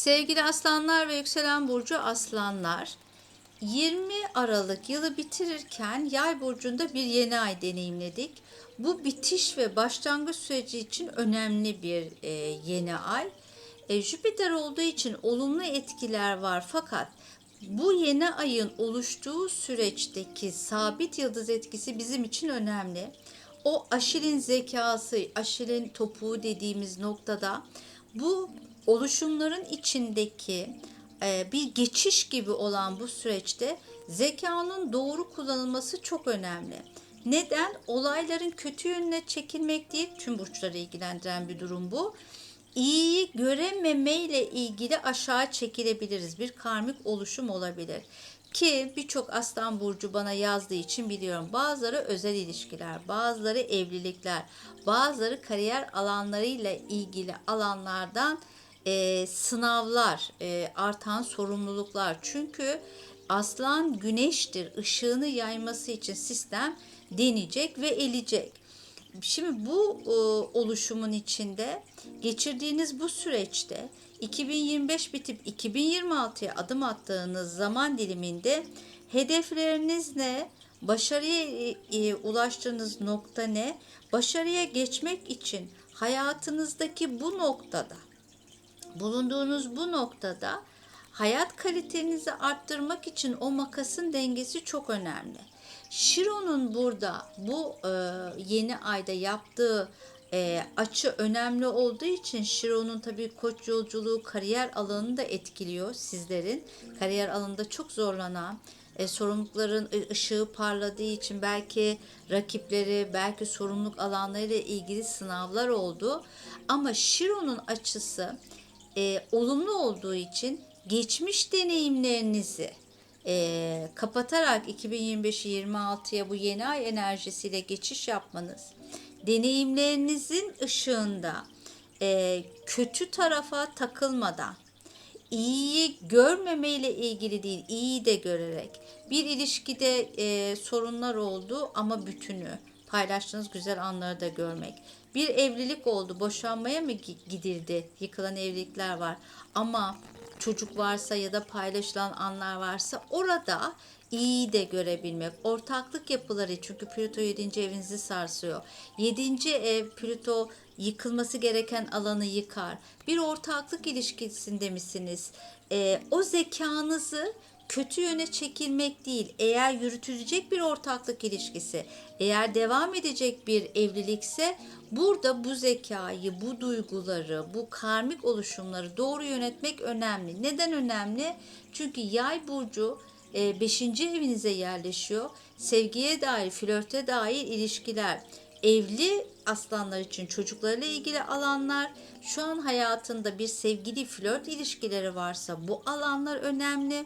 Sevgili aslanlar ve yükselen burcu aslanlar, 20 Aralık yılı bitirirken Yay burcunda bir yeni ay deneyimledik. Bu bitiş ve başlangıç süreci için önemli bir e, yeni ay. E, Jüpiter olduğu için olumlu etkiler var fakat bu yeni ayın oluştuğu süreçteki sabit yıldız etkisi bizim için önemli. O aşilin zekası, aşilin topuğu dediğimiz noktada bu oluşumların içindeki e, bir geçiş gibi olan bu süreçte zekanın doğru kullanılması çok önemli. Neden? Olayların kötü yönüne çekilmek değil, tüm burçları ilgilendiren bir durum bu. İyiyi görememeyle ilgili aşağı çekilebiliriz. Bir karmik oluşum olabilir. Ki birçok aslan burcu bana yazdığı için biliyorum. Bazıları özel ilişkiler, bazıları evlilikler, bazıları kariyer alanlarıyla ilgili alanlardan e, sınavlar, e, artan sorumluluklar. Çünkü aslan güneştir. Işığını yayması için sistem deneyecek ve elecek. Şimdi bu e, oluşumun içinde geçirdiğiniz bu süreçte 2025 bitip 2026'ya adım attığınız zaman diliminde hedefleriniz ne? Başarıya e, e, ulaştığınız nokta ne? Başarıya geçmek için hayatınızdaki bu noktada bulunduğunuz bu noktada hayat kalitenizi arttırmak için o makasın dengesi çok önemli. Şiro'nun burada bu e, yeni ayda yaptığı e, açı önemli olduğu için Şiro'nun tabii koç yolculuğu kariyer alanını da etkiliyor sizlerin. Kariyer alanında çok zorlanan, e, sorumlulukların ışığı parladığı için belki rakipleri, belki sorumluluk alanlarıyla ilgili sınavlar oldu. Ama Şiro'nun açısı e, olumlu olduğu için geçmiş deneyimlerinizi e, kapatarak 2025'i 26'ya bu yeni ay enerjisiyle geçiş yapmanız, deneyimlerinizin ışığında e, kötü tarafa takılmadan, iyiyi görmemeyle ilgili değil, iyiyi de görerek bir ilişkide e, sorunlar oldu ama bütünü paylaştığınız güzel anları da görmek. Bir evlilik oldu, boşanmaya mı gidildi? Yıkılan evlilikler var. Ama çocuk varsa ya da paylaşılan anlar varsa orada iyi de görebilmek. Ortaklık yapıları çünkü Plüto 7. evinizi sarsıyor. 7. ev Plüto yıkılması gereken alanı yıkar. Bir ortaklık ilişkisinde misiniz? Ee, o zekanızı kötü yöne çekilmek değil. Eğer yürütülecek bir ortaklık ilişkisi, eğer devam edecek bir evlilikse burada bu zekayı, bu duyguları, bu karmik oluşumları doğru yönetmek önemli. Neden önemli? Çünkü yay burcu 5. evinize yerleşiyor. Sevgiye dair, flörte dair ilişkiler, evli aslanlar için çocuklarla ilgili alanlar, şu an hayatında bir sevgili flört ilişkileri varsa bu alanlar önemli.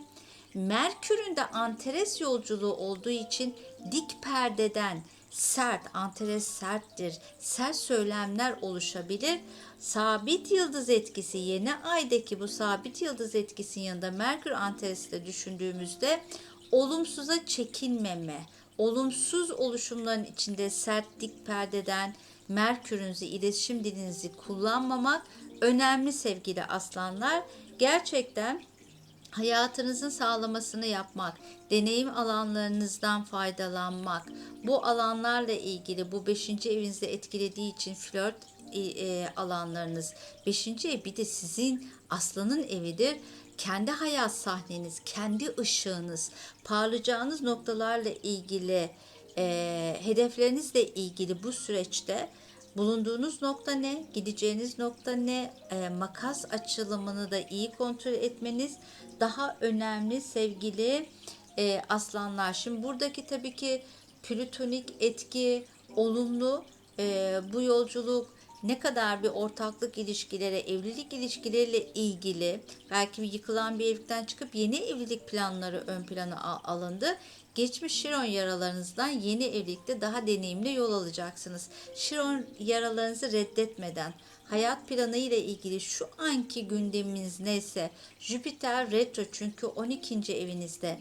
Merkür'ün de Antares yolculuğu olduğu için dik perdeden sert, Antares serttir, sert söylemler oluşabilir. Sabit yıldız etkisi yeni aydaki bu sabit yıldız etkisinin yanında Merkür Antares'i de düşündüğümüzde olumsuza çekinmeme, olumsuz oluşumların içinde sert dik perdeden Merkür'ünüzü, iletişim dilinizi kullanmamak önemli sevgili aslanlar. Gerçekten hayatınızın sağlamasını yapmak, deneyim alanlarınızdan faydalanmak, bu alanlarla ilgili bu beşinci evinizde etkilediği için flört e, e, alanlarınız, beşinci ev bir de sizin aslanın evidir. Kendi hayat sahneniz, kendi ışığınız, parlayacağınız noktalarla ilgili, e, hedeflerinizle ilgili bu süreçte bulunduğunuz nokta ne, gideceğiniz nokta ne, e, makas açılımını da iyi kontrol etmeniz. Daha önemli sevgili e, aslanlar. Şimdi buradaki tabii ki plütonik etki olumlu. E, bu yolculuk ne kadar bir ortaklık ilişkileri, evlilik ilişkileriyle ilgili belki bir yıkılan bir evlilikten çıkıp yeni evlilik planları ön plana alındı. Geçmiş Şiron yaralarınızdan yeni evlilikte daha deneyimli yol alacaksınız. Şiron yaralarınızı reddetmeden hayat planı ile ilgili şu anki gündeminiz neyse Jüpiter retro çünkü 12. evinizde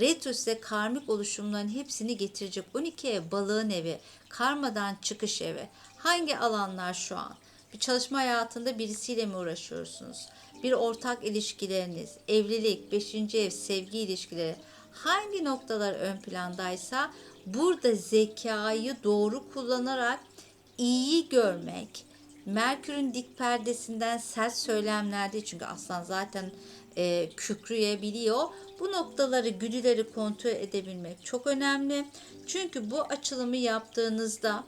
Retro size karmik oluşumların hepsini getirecek. 12 ev balığın evi, karmadan çıkış evi. Hangi alanlar şu an? Bir çalışma hayatında birisiyle mi uğraşıyorsunuz? bir ortak ilişkileriniz, evlilik, beşinci ev, sevgi ilişkileri hangi noktalar ön plandaysa burada zekayı doğru kullanarak iyiyi görmek, Merkür'ün dik perdesinden sert söylemlerde çünkü aslan zaten e, kükreyebiliyor. Bu noktaları, güdüleri kontrol edebilmek çok önemli. Çünkü bu açılımı yaptığınızda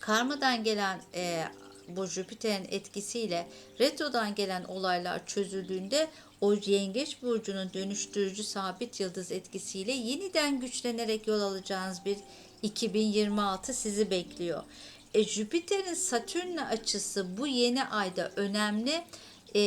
karmadan gelen e, bu Jüpiter'in etkisiyle retrodan gelen olaylar çözüldüğünde o yengeç burcunun dönüştürücü sabit yıldız etkisiyle yeniden güçlenerek yol alacağınız bir 2026 sizi bekliyor. E, Jüpiter'in Satürn'le açısı bu yeni ayda önemli. E,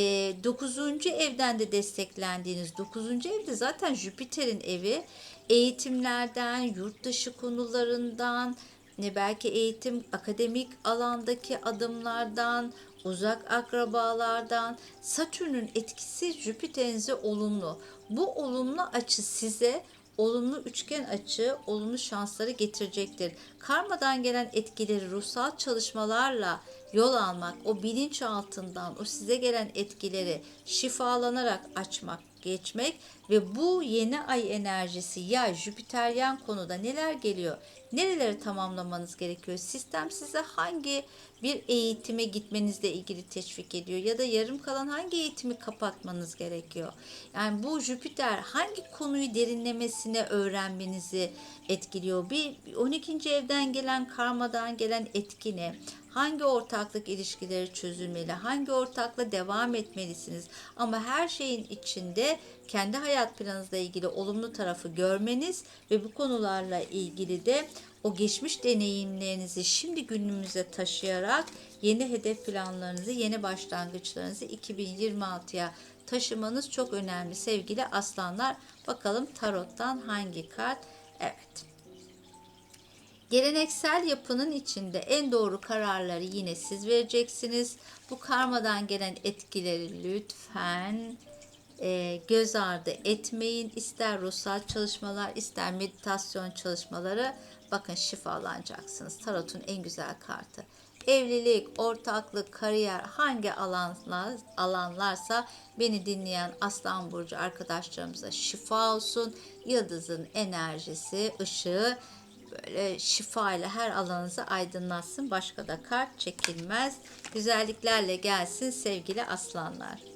9. evden de desteklendiğiniz 9. evde zaten Jüpiter'in evi eğitimlerden, yurt dışı konularından, ne belki eğitim, akademik alandaki adımlardan, uzak akrabalardan Satürn'ün etkisi Jüpiter'inize olumlu. Bu olumlu açı size olumlu üçgen açı, olumlu şansları getirecektir. Karmadan gelen etkileri ruhsal çalışmalarla yol almak, o bilinç altından o size gelen etkileri şifalanarak açmak, geçmek ve bu yeni ay enerjisi ya Jüpiteryen konuda neler geliyor? Nereleri tamamlamanız gerekiyor? Sistem size hangi bir eğitime gitmenizle ilgili teşvik ediyor ya da yarım kalan hangi eğitimi kapatmanız gerekiyor? Yani bu Jüpiter hangi konuyu derinlemesine öğrenmenizi etkiliyor? Bir 12. evden gelen karmadan gelen etkine hangi ortaklık ilişkileri çözülmeli, hangi ortakla devam etmelisiniz. Ama her şeyin içinde kendi hayat planınızla ilgili olumlu tarafı görmeniz ve bu konularla ilgili de o geçmiş deneyimlerinizi şimdi günümüze taşıyarak yeni hedef planlarınızı, yeni başlangıçlarınızı 2026'ya taşımanız çok önemli sevgili aslanlar. Bakalım tarottan hangi kart? Evet. Geleneksel yapının içinde en doğru kararları yine siz vereceksiniz. Bu karmadan gelen etkileri lütfen e, göz ardı etmeyin. İster ruhsal çalışmalar, ister meditasyon çalışmaları bakın şifalanacaksınız. Tarot'un en güzel kartı. Evlilik, ortaklık, kariyer hangi alanlar, alanlarsa beni dinleyen Aslan Burcu arkadaşlarımıza şifa olsun. Yıldızın enerjisi, ışığı böyle şifa ile her alanınızı aydınlatsın. Başka da kart çekilmez. Güzelliklerle gelsin sevgili aslanlar.